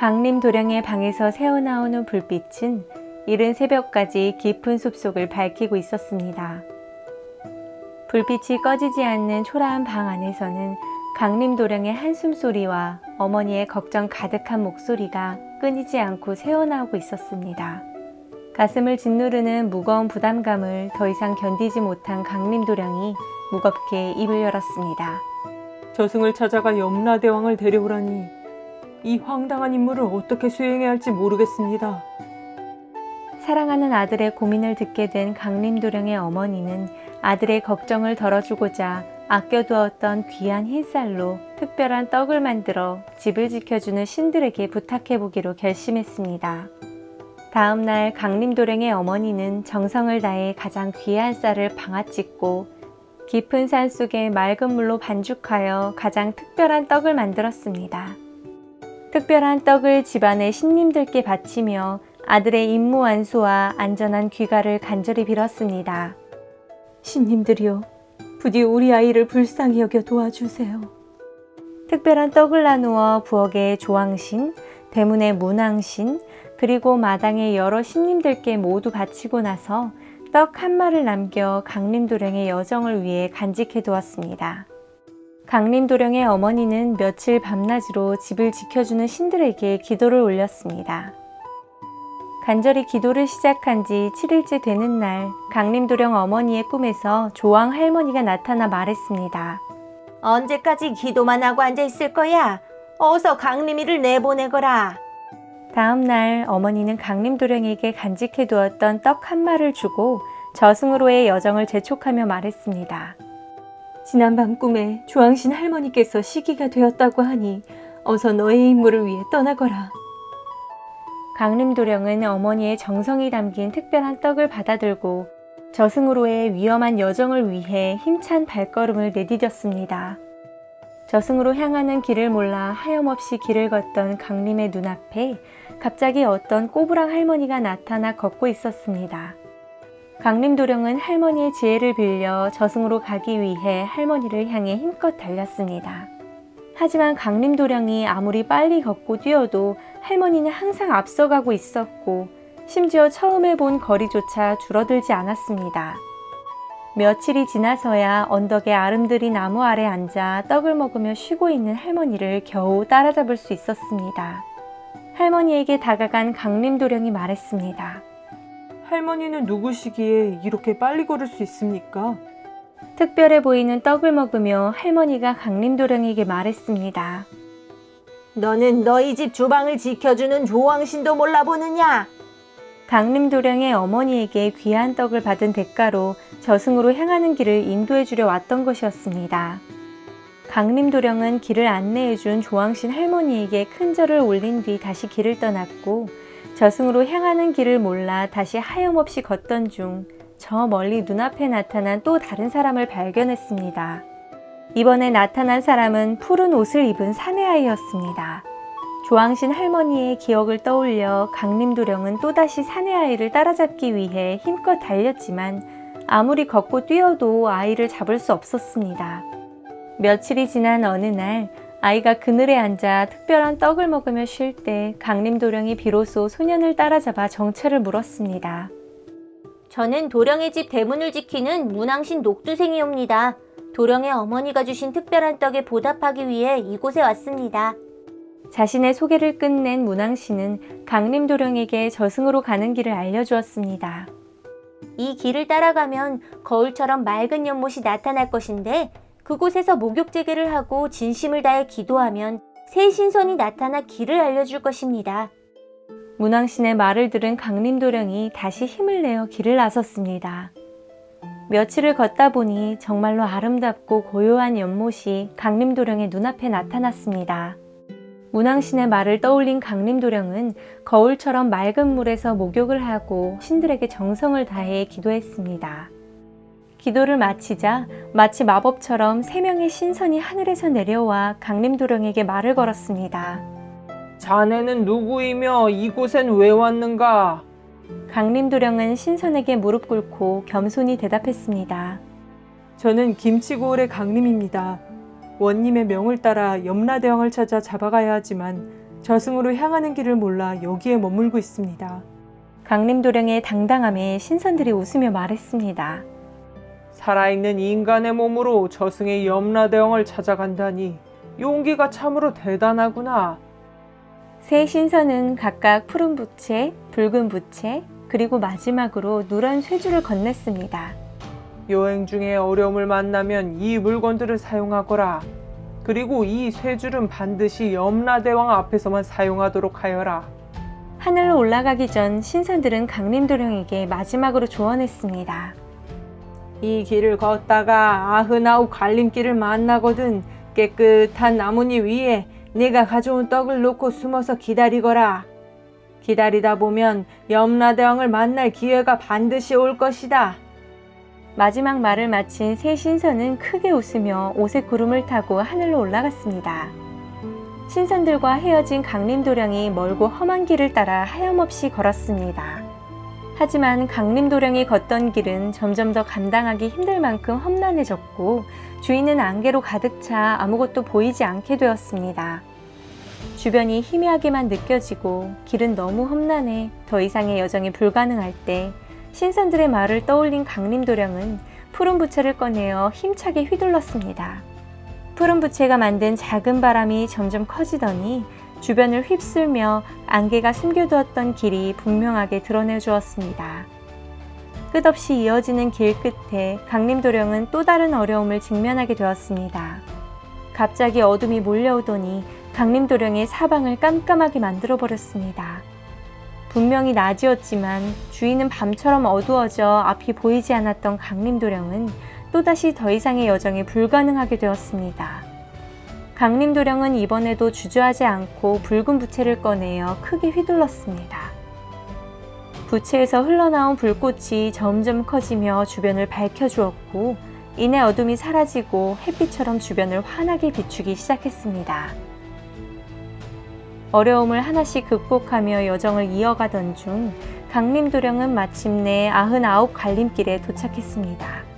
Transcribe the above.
강림 도령의 방에서 새어나오는 불빛은 이른 새벽까지 깊은 숲속을 밝히고 있었습니다. 불빛이 꺼지지 않는 초라한 방 안에서는 강림 도령의 한숨 소리와 어머니의 걱정 가득한 목소리가 끊이지 않고 새어나오고 있었습니다. 가슴을 짓누르는 무거운 부담감을 더 이상 견디지 못한 강림 도령이 무겁게 입을 열었습니다. 저승을 찾아가 염라대왕을 데려오라니 이 황당한 임무를 어떻게 수행해야 할지 모르겠습니다. 사랑하는 아들의 고민을 듣게 된 강림도령의 어머니는 아들의 걱정을 덜어주고자 아껴두었던 귀한 흰쌀로 특별한 떡을 만들어 집을 지켜주는 신들에게 부탁해보기로 결심했습니다. 다음 날 강림도령의 어머니는 정성을 다해 가장 귀한 쌀을 방아 찍고 깊은 산 속에 맑은 물로 반죽하여 가장 특별한 떡을 만들었습니다. 특별한 떡을 집안의 신님들께 바치며 아들의 임무 완수와 안전한 귀가를 간절히 빌었습니다. 신님들이요, 부디 우리 아이를 불쌍히 여겨 도와주세요. 특별한 떡을 나누어 부엌의 조왕신, 대문의 문왕신, 그리고 마당의 여러 신님들께 모두 바치고 나서 떡 한 마를 남겨 강림도령의 여정을 위해 간직해 두었습니다. 강림 도령의 어머니는 며칠 밤낮으로 집을 지켜주는 신들에게 기도를 올렸습니다. 간절히 기도를 시작한 지 7일째 되는 날, 강림도령 어머니의 꿈에서 조왕 할머니가 나타나 말했습니다. 언제까지 기도만 하고 앉아 있을 거야? 어서 강림이를 내보내거라. 다음 날 어머니는 강림도령에게 간직해 두었던 떡 한 마를 주고 저승으로의 여정을 재촉하며 말했습니다. 지난밤 꿈에 조왕신 할머니께서 시기가 되었다고 하니 어서 너의 임무를 위해 떠나거라. 강림도령은 어머니의 정성이 담긴 특별한 떡을 받아들고 저승으로의 위험한 여정을 위해 힘찬 발걸음을 내디뎠습니다. 저승으로 향하는 길을 몰라 하염없이 길을 걷던 강림의 눈앞에 갑자기 어떤 꼬부랑 할머니가 나타나 걷고 있었습니다. 강림도령은 할머니의 지혜를 빌려 저승으로 가기 위해 할머니를 향해 힘껏 달렸습니다. 하지만 강림도령이 아무리 빨리 걷고 뛰어도 할머니는 항상 앞서가고 있었고 심지어 처음에 본 거리조차 줄어들지 않았습니다. 며칠이 지나서야 언덕의 아름드리 나무 아래 앉아 떡을 먹으며 쉬고 있는 할머니를 겨우 따라잡을 수 있었습니다. 할머니에게 다가간 강림도령이 말했습니다. 할머니는 누구시기에 이렇게 빨리 걸을 수 있습니까? 특별해 보이는 떡을 먹으며 할머니가 강림도령에게 말했습니다. 너는 너희 집 주방을 지켜주는 조왕신도 몰라보느냐? 강림도령의 어머니에게 귀한 떡을 받은 대가로 저승으로 향하는 길을 인도해 주려 왔던 것이었습니다. 강림도령은 길을 안내해 준 조왕신 할머니에게 큰 절을 올린 뒤 다시 길을 떠났고 저승으로 향하는 길을 몰라 다시 하염없이 걷던 중 저 멀리 눈앞에 나타난 또 다른 사람을 발견했습니다. 이번에 나타난 사람은 푸른 옷을 입은 사내아이였습니다. 조왕신 할머니의 기억을 떠올려 강림도령은 또다시 사내아이를 따라잡기 위해 힘껏 달렸지만 아무리 걷고 뛰어도 아이를 잡을 수 없었습니다. 며칠이 지난 어느 날 아이가 그늘에 앉아 특별한 떡을 먹으며 쉴 때 강림 도령이 비로소 소년을 따라잡아 정체를 물었습니다. 저는 도령의 집 대문을 지키는 문왕신 녹두생이옵니다. 도령의 어머니가 주신 특별한 떡에 보답하기 위해 이곳에 왔습니다. 자신의 소개를 끝낸 문왕씨는 강림 도령에게 저승으로 가는 길을 알려주었습니다. 이 길을 따라가면 거울처럼 맑은 연못이 나타날 것인데 그곳에서 목욕제계를 하고 진심을 다해 기도하면 새 신선이 나타나 길을 알려줄 것입니다. 문왕신의 말을 들은 강림도령이 다시 힘을 내어 길을 나섰습니다. 며칠을 걷다 보니 정말로 아름답고 고요한 연못이 강림도령의 눈앞에 나타났습니다. 문왕신의 말을 떠올린 강림도령은 거울처럼 맑은 물에서 목욕을 하고 신들에게 정성을 다해 기도했습니다. 기도를 마치자 마치 마법처럼 세 명의 신선이 하늘에서 내려와 강림도령에게 말을 걸었습니다. 자네는 누구이며 이곳엔 왜 왔는가? 강림도령은 신선에게 무릎 꿇고 겸손히 대답했습니다. 저는 김치고을의 강림입니다. 원님의 명을 따라 염라대왕을 찾아 잡아가야 하지만 저승으로 향하는 길을 몰라 여기에 머물고 있습니다. 강림도령의 당당함에 신선들이 웃으며 말했습니다. 살아있는 인간의 몸으로 저승의 염라대왕을 찾아간다니 용기가 참으로 대단하구나. 세 신선은 각각 푸른 부채, 붉은 부채, 그리고 마지막으로 누런 쇠줄을 건넸습니다. 여행 중에 어려움을 만나면 이 물건들을 사용하거라. 그리고 이 쇠줄은 반드시 염라대왕 앞에서만 사용하도록 하여라. 하늘로 올라가기 전 신선들은 강림도령에게 마지막으로 조언했습니다. 이 길을 걷다가 아흔아홉 갈림길을 만나거든 깨끗한 나뭇잎 위에 네가 가져온 떡을 놓고 숨어서 기다리거라. 기다리다 보면 염라대왕을 만날 기회가 반드시 올 것이다. 마지막 말을 마친 세 신선은 크게 웃으며 오색 구름을 타고 하늘로 올라갔습니다. 신선들과 헤어진 강림도령이 멀고 험한 길을 따라 하염없이 걸었습니다. 하지만 강림도령이 걷던 길은 점점 더 감당하기 힘들 만큼 험난해졌고 주인은 안개로 가득 차 아무것도 보이지 않게 되었습니다. 주변이 희미하게만 느껴지고 길은 너무 험난해 더 이상의 여정이 불가능할 때 신선들의 말을 떠올린 강림도령은 푸른 부채를 꺼내어 힘차게 휘둘렀습니다. 푸른 부채가 만든 작은 바람이 점점 커지더니 주변을 휩쓸며 안개가 숨겨두었던 길이 분명하게 드러내 주었습니다. 끝없이 이어지는 길 끝에 강림도령은 또 다른 어려움을 직면하게 되었습니다. 갑자기 어둠이 몰려오더니 강림도령의 사방을 깜깜하게 만들어 버렸습니다. 분명히 낮이었지만 주인은 밤처럼 어두워져 앞이 보이지 않았던 강림도령은 또다시 더 이상의 여정이 불가능하게 되었습니다. 강림도령은 이번에도 주저하지 않고 붉은 부채를 꺼내어 크게 휘둘렀습니다. 부채에서 흘러나온 불꽃이 점점 커지며 주변을 밝혀주었고, 이내 어둠이 사라지고 햇빛처럼 주변을 환하게 비추기 시작했습니다. 어려움을 하나씩 극복하며 여정을 이어가던 중 강림도령은 마침내 아흔아홉 갈림길에 도착했습니다.